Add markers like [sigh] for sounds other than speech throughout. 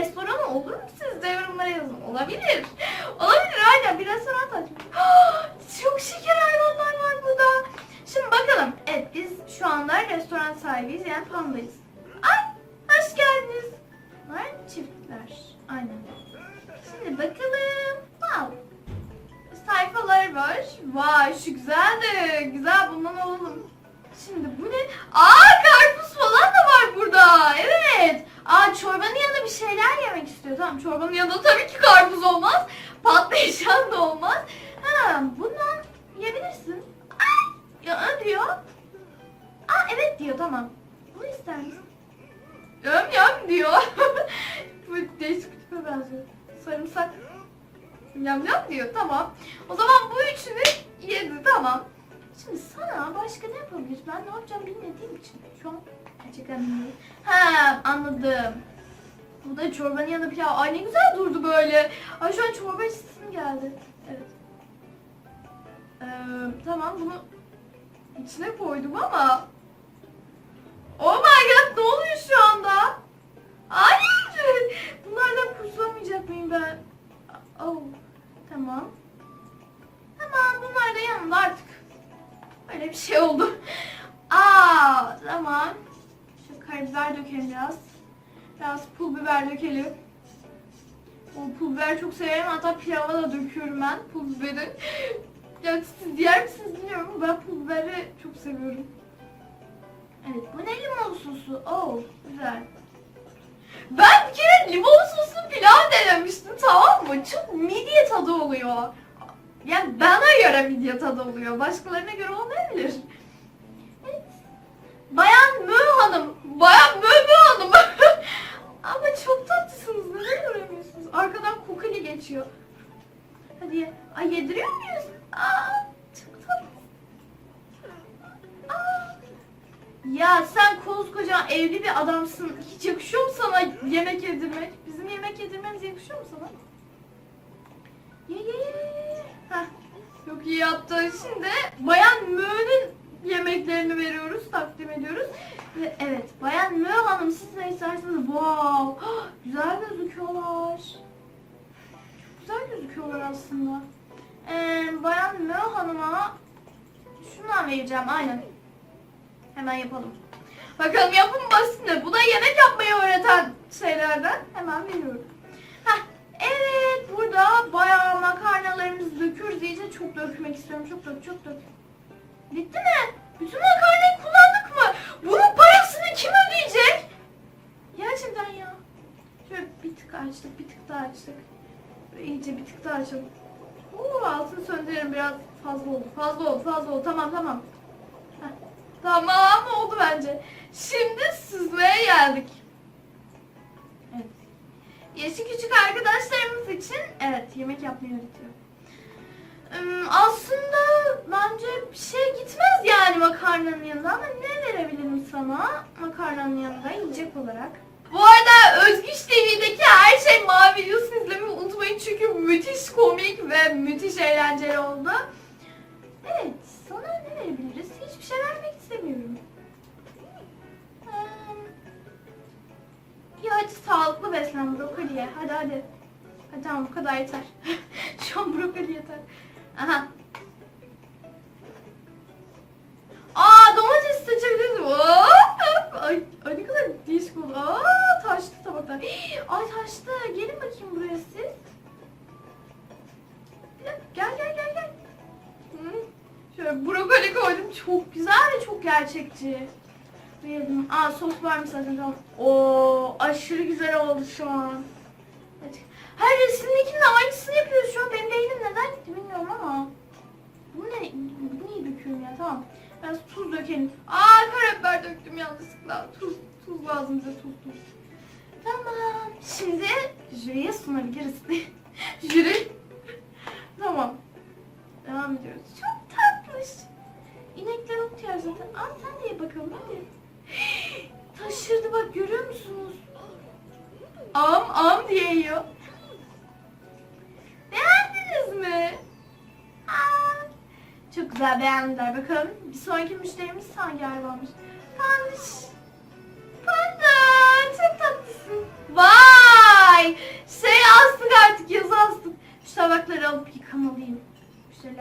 restoranı olur mu sizde? Yorumlara yazın. Olabilir. [laughs] Olabilir aynen bir restoran açmış. [gasps] Çok şeker hayvanlar var burada. Şimdi bakalım. Evet biz şu anda restoran sahibiyiz yani pandayız. Ay hoş geldiniz. Bunlar çiftler. Aynen. Şimdi bakalım. Wow. Sayfalar var. Vay wow, şu güzeldi. Güzel bundan alalım. Şimdi bu ne? Aa karpuz falan da var burada. Evet. Aa çorbanın yanında bir şeyler yemek istiyor. Tamam çorbanın yanında tabii ki karpuz olmaz. Patlıcan da olmaz. Ha bundan yiyebilirsin. Ay ya diyor. Aa evet diyor tamam. Bunu ister misin? Yum yum diyor. [laughs] bu değişik bir tipe benziyor. Sarımsak. Yum yum diyor tamam. O zaman bu üçünü yedi tamam. Şimdi sana başka ne yapabiliriz? Ben ne yapacağım bilmediğim için. Şu an gerçekten. Ha anladım. Bu da çorbanın yanında pilav. Ay ne güzel durdu böyle. Ay şu an çorba içesim geldi. Evet. Ee, tamam bunu içine koydum ama Oh my god ne oluyor şu anda? Hayır. Bunlardan kurtulamayacak mıyım ben? Oh. Tamam. Tamam bunlar da yanında artık. Öyle bir şey oldu. Aa tamam. Karabiber dökelim biraz. Biraz pul biber dökelim. O pul biber çok severim. Hatta pilava da döküyorum ben pul biberi. [laughs] Ya siz yer misiniz bilmiyorum ama ben pul biberi çok seviyorum. Evet bu ne limon sosu? Oo güzel. Ben bir kere limon soslu pilav denemiştim tamam mı? Çok midye tadı oluyor. Yani bana göre midye tadı oluyor. Başkalarına göre olmayabilir. Evet. Bayan Mö Hanım. Mö Mö Hanım. Ama çok tatlısınız. Neden göremiyorsunuz? Arkadan kukuli geçiyor. Hadi ye. Ay yediriyor muyuz? Aa, çok tatlı. Ya sen koskoca evli bir adamsın. Hiç yakışıyor mu sana yemek yedirmek? Bizim yemek yedirmemiz yakışıyor mu sana? Ye ye ye. Heh. Çok iyi yaptın. Şimdi Bayan Mö'nün yemeklerini veriyoruz, takdim ediyoruz. Ve evet, Bayan Mö Hanım siz ne isterseniz wow, güzel gözüküyorlar. Güzel gözüküyorlar aslında. Ee, Bayan Mö Hanım'a şundan vereceğim, aynen. Hemen yapalım. Bakalım yapım mi? Bu da yemek yapmayı öğreten şeylerden. Hemen veriyorum. Heh, evet burada bayağı makarnalarımızı döküyoruz. İyice çok dökmek istiyorum. Çok dök, çok dök. Bitti mi? Bütün makarnayı kullandık mı? Bunun parasını kim ödeyecek? Gerçekten ya. Şöyle bir tık açtık, bir tık daha açtık. Böyle bir tık daha açalım. Oo, altını söndürelim biraz fazla oldu. Fazla oldu, fazla oldu. Tamam, tamam. Heh. Tamam oldu bence. Şimdi süzmeye geldik. Evet. Yaşı küçük arkadaşlarımız için evet yemek yapmayı öğretiyor. Hmm, aslında bence bir şey gitmez yani makarnanın yanında ama ne verebilirim sana makarnanın yanında yiyecek olarak? Bu arada Özgüç TV'deki her şey mavi videosunu izlemeyi unutmayın çünkü müthiş komik ve müthiş eğlenceli oldu. Evet, sana ne verebiliriz? Hiçbir şey vermek istemiyorum. Hmm. Ya hadi sağlıklı beslen brokoliye. Hadi hadi. Hadi tamam bu kadar yeter. [laughs] Şu an brokoli yeter. Aha. Ay taştı. Gelin bakayım buraya siz. Gel gel gel gel. Hı. Şöyle brokoli koydum. Çok güzel ve çok gerçekçi. Yedim. Aa sos var mı zaten? Oo aşırı güzel oldu şu an. Her resimdekinin aynısını yapıyoruz şu an. Benim beynim neden gitti bilmiyorum ama. Bu ne? Bu niye döküyorum ya? Tamam. Biraz tuz dökelim. Aa karabiber döktüm yanlışlıkla. Tuz, tuz lazım bize tuz tuz. Tamam. Şimdi jüriye sunabiliriz. [laughs] Jüri. tamam. Devam ediyoruz. Çok tatlış. İnekler otluyor zaten. Al sen de ye bakalım hadi. [gasps] Taşırdı bak görüyor musunuz? Am am diye yiyor. Beğendiniz mi? Aa, çok güzel beğendiler. Bakalım bir sonraki müşterimiz hangi hayvanmış? Pandiş.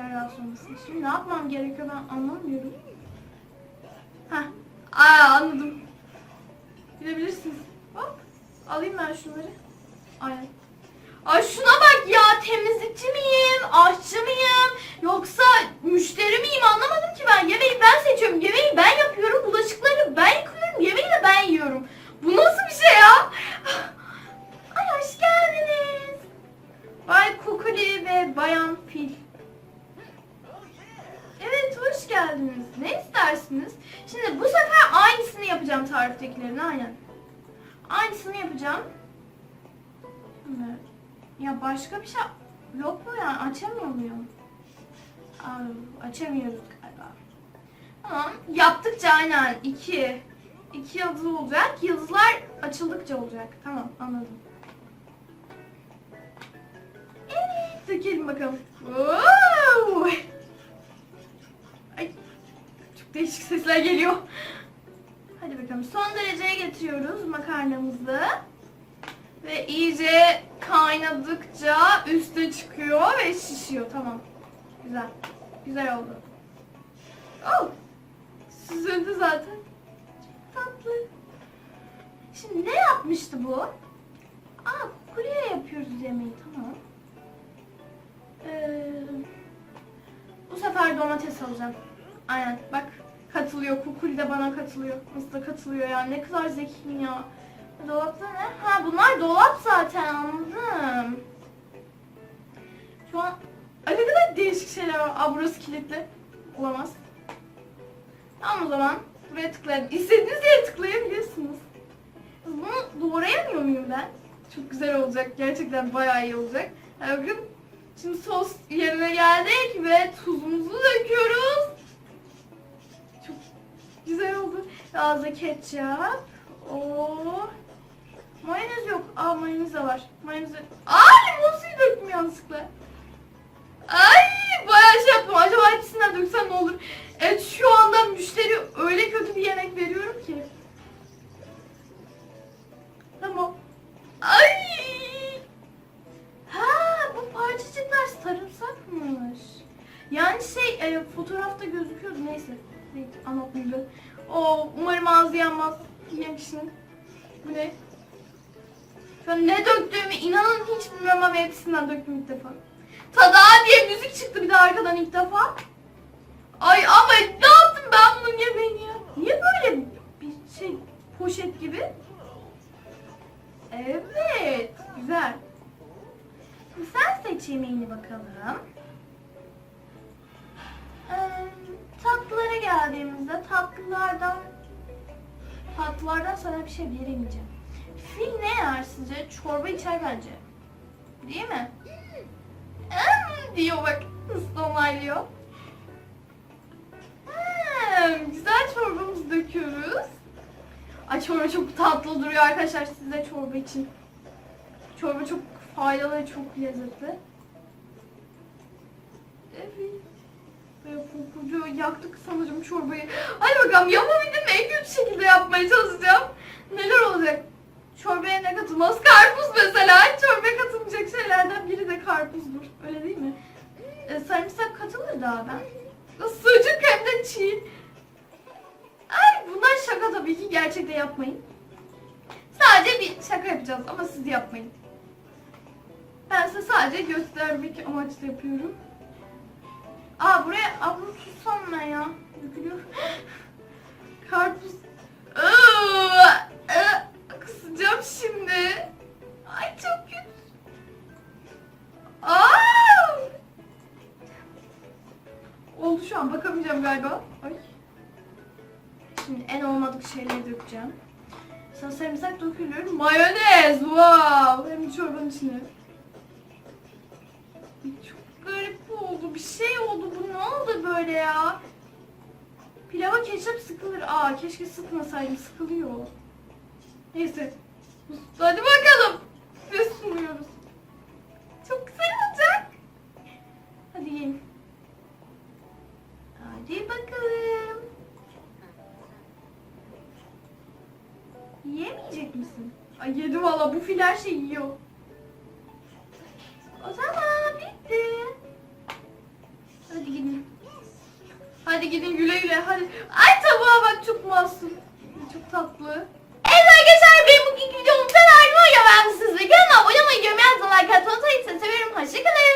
operasyondasın. Şimdi ne yapmam gerekiyor ben anlamıyorum. Heh. Aa anladım. Gidebilirsiniz. Hop. Alayım ben şunları. Aynen. Ay şuna bak ya temizlikçi miyim? Yapabilirsiniz. Şimdi bu sefer aynısını yapacağım tariftekilerin aynen. Aynısını yapacağım. Şimdi, ya başka bir şey yok mu ya? Açamıyor muyum? Aa, açamıyoruz galiba. Tamam. Yaptıkça aynen iki. iki yıldız olacak. Yıldızlar açıldıkça olacak. Tamam anladım. Evet. Dökelim bakalım. Wow! Değişik sesler geliyor. Hadi bakalım. Son dereceye getiriyoruz makarnamızı. Ve iyice kaynadıkça üste çıkıyor ve şişiyor. Tamam. Güzel. Güzel oldu. Oh! Süzüldü zaten. Tatlı. Şimdi ne yapmıştı bu? Aa, kuruya yapıyoruz yemeği. Tamam. Ee, bu sefer domates alacağım. Aynen bak katılıyor. Kukuli de bana katılıyor. Nasıl katılıyor ya. Ne kadar zekiyim ya. Dolapta ne? Ha bunlar dolap zaten anladım. Şu an Ay ne kadar değişik şeyler var. Aa burası kilitli. Olamaz. Tamam o zaman. Buraya tıklayın. İstediğiniz yere tıklayabilirsiniz. Bunu doğrayamıyor muyum ben? Çok güzel olacak. Gerçekten bayağı iyi olacak. Yani bakın şimdi sos yerine geldik ve tuzumuzu döküyoruz. Güzel oldu. Biraz da ketçap. Oo. Mayonez yok. Aa mayonez de var. Mayonez de... Aa limon döktüm yanlışlıkla. Ay bayağı şey yaptım. Acaba hepsinden döksem ne olur? Evet şu anda müşteri öyle kötü bir yemek veriyorum anlatmayacağım. O umarım ağzı yanmaz. Yiyen kişinin. Bu ne? An ne döktüğümü inanın hiç bilmiyorum ama hepsinden döktüm ilk defa. Tada diye müzik çıktı bir de arkadan ilk defa. Ay ama ne yaptım ben bunun yemeğini ya? Niye böyle bir şey poşet gibi? Evet, güzel. Sen seç yemeğini bakalım. Tatlılara geldiğimizde tatlılardan tatlılardan sana bir şey veremeyeceğim. Fil ne yer sizce? Çorba içer bence. Değil mi? Hmm, diyor bak. Nasıl onaylıyor. Hmm, güzel çorbamızı döküyoruz. Ay çorba çok tatlı duruyor arkadaşlar size çorba için. Çorba çok faydalı çok lezzetli. Evet. Kokucu yaktık sanırım çorbayı. Hadi bakalım yapabildim mi? En kötü şekilde yapmaya çalışacağım. Neler olacak? Çorbaya ne katılmaz? Karpuz mesela. Çorbaya katılmayacak şeylerden biri de karpuzdur. Öyle değil mi? E, sarımsak katılır daha ben. Sucuk hem de çiğ. Ay bunlar şaka tabii ki. Gerçekte yapmayın. Sadece bir şaka yapacağız ama siz yapmayın. Ben size sadece göstermek amaçlı yapıyorum. Aa buraya bunu tutsam ben ya. Dökülüyor. [gasps] Karpuz. Iıı, ıı, Kısacağım şimdi. Ay çok kötü. Aa! Oldu şu an bakamayacağım galiba. Ay. Şimdi en olmadık şeyleri dökeceğim. Sonra sarımsak dökülür. Mayonez. Wow. Hem çorbanın içine. Çok. Bir şey oldu. Bu ne oldu böyle ya? Pilava ketçap sıkılır. Aa keşke sıkmasaydım. Sıkılıyor. Neyse. Hadi bakalım. Ve sunuyoruz. Çok güzel olacak. Hadi yiyin. Hadi bakalım. Yiyemeyecek misin? Ay yedi valla bu fil her şeyi yiyor. O zaman bitti. Hadi gidin. Hadi gidin güle güle hadi. Ay tabağa bak çok masum. Çok tatlı. Evet arkadaşlar benim bugünkü videom bu kadardı. Ya ben sizle kanalıma abone olmayı, yorum yazmayı, like atmayı unutmayın. Seviyorum. Hoşçakalın.